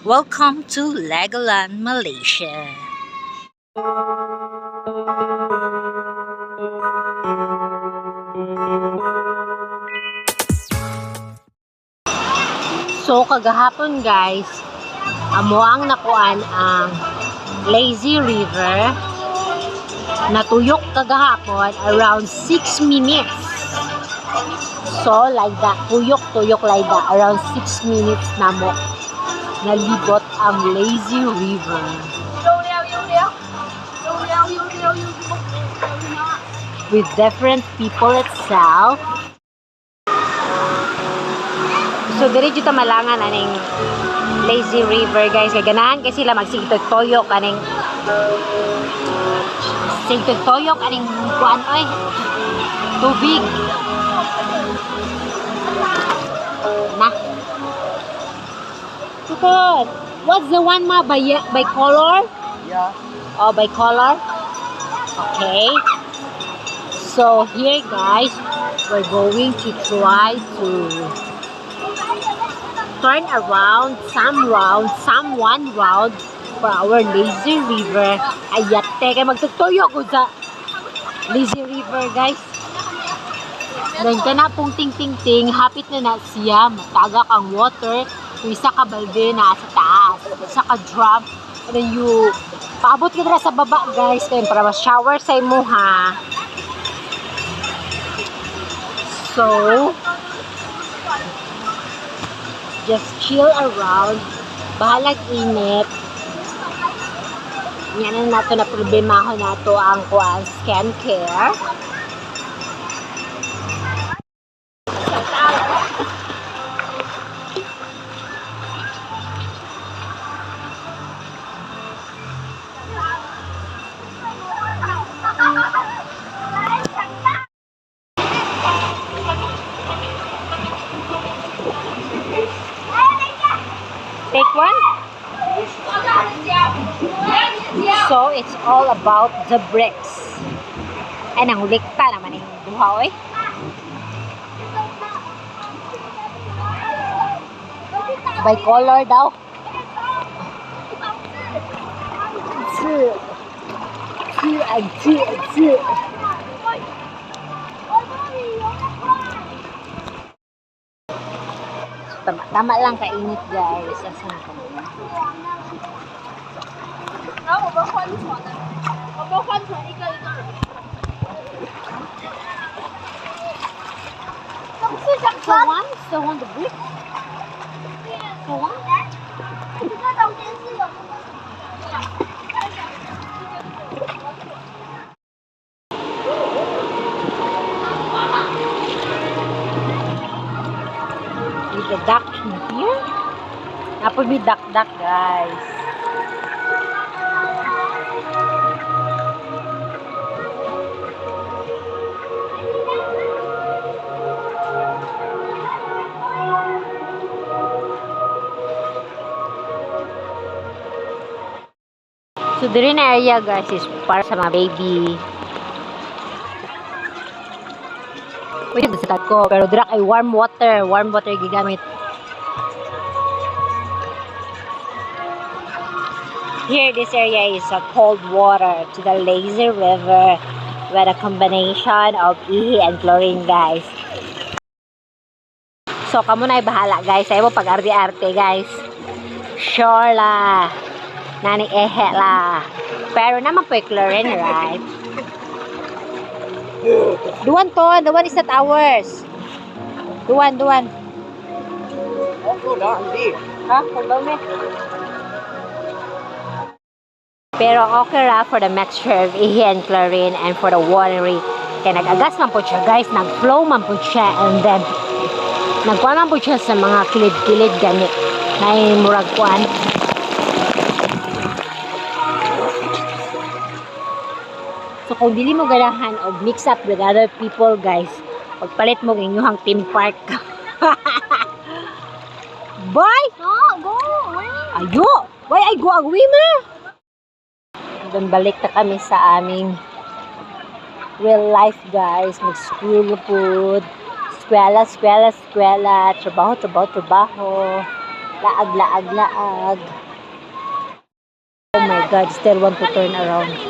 Welcome to Legoland, Malaysia. So kagahapon guys, amo ang nakuan ang Lazy River natuyok kagahapon around 6 minutes. So like that, tuyok-tuyok like that around 6 minutes na mo nalibot ang Lazy River. With different people itself. So, diri dito malangan aning Lazy River, guys. Kaya ganahan kasi sila magsigtog toyok aning sigtog toyok aning kuan oy. Tubig. Tukod. What's the one ma by by color? Yeah. Oh, by color? Okay. So, here guys, we're going to try to turn around, some round, some one round for our lazy river. Ayate, kaya magtutuyo ko sa lazy river, guys. Ka na pong ting-ting-ting, hapit na na siya, matagak ang water, yung isa ka balde na sa taas, isa ka drum, and then you, paabot ka dira sa baba, guys, kaya para ma-shower sa imo, ha. So, just chill around. Bahalag init. Yan na nato na problema ko nato ang kuan skincare. So, it's all about the bricks. Ay, nangulikta naman yung duha, oy. By color daw. Tsu, ay, tsu, ay, tsu. Tama, tama lang kainit, guys. Asan ka? 然后我们换船的，我们换成一个一个人。是想 So one, so on the brick. So one. 这个中间是有那个。 with the duck in here. Napod may duck duck guys. So, diri na area guys is para sa mga baby. Pwede sa ko. Pero dira ay warm water. Warm water gigamit. Here, this area is a cold water to the lazy river with a combination of ihi and chlorine, guys. So, kamo na bahala, guys. Ayaw mo pag-arte-arte, guys. Sure la. Nani ehe la. Pero naman po chlorine, right? Duwan to, duwan is at ours. Duwan. Also down deep. Ha? Pagbaw me. Pero okay ra for the mixture of ihi and chlorine and for the watery. Kaya nag-agas man po siya guys, nag-flow man po siya and then nagkuhan man po siya sa mga kilid-kilid gani na yung murag kuhan. So kung dili mo ganahan o mix up with other people guys, pagpalit mo ng inyong team park. Bye! No, go away. Ayo! Why ay go away ma? Doon balik na kami sa aming real life guys. Mag-school food. Eskwela, eskwela, eskwela. Trabaho, trabaho, trabaho. Laag, laag, laag. Oh my God, still want to turn around.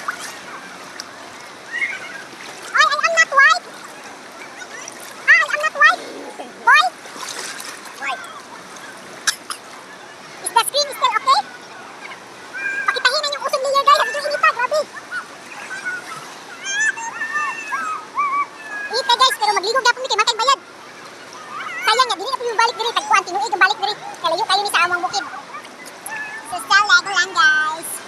Ita guys, pero magligo gyapon mi kay matay bayad. Sayang nga dili na puyo balik diri tagkuan tinuig ang balik diri. Kalayo kayo ni sa among bukid. So sa Legoland guys.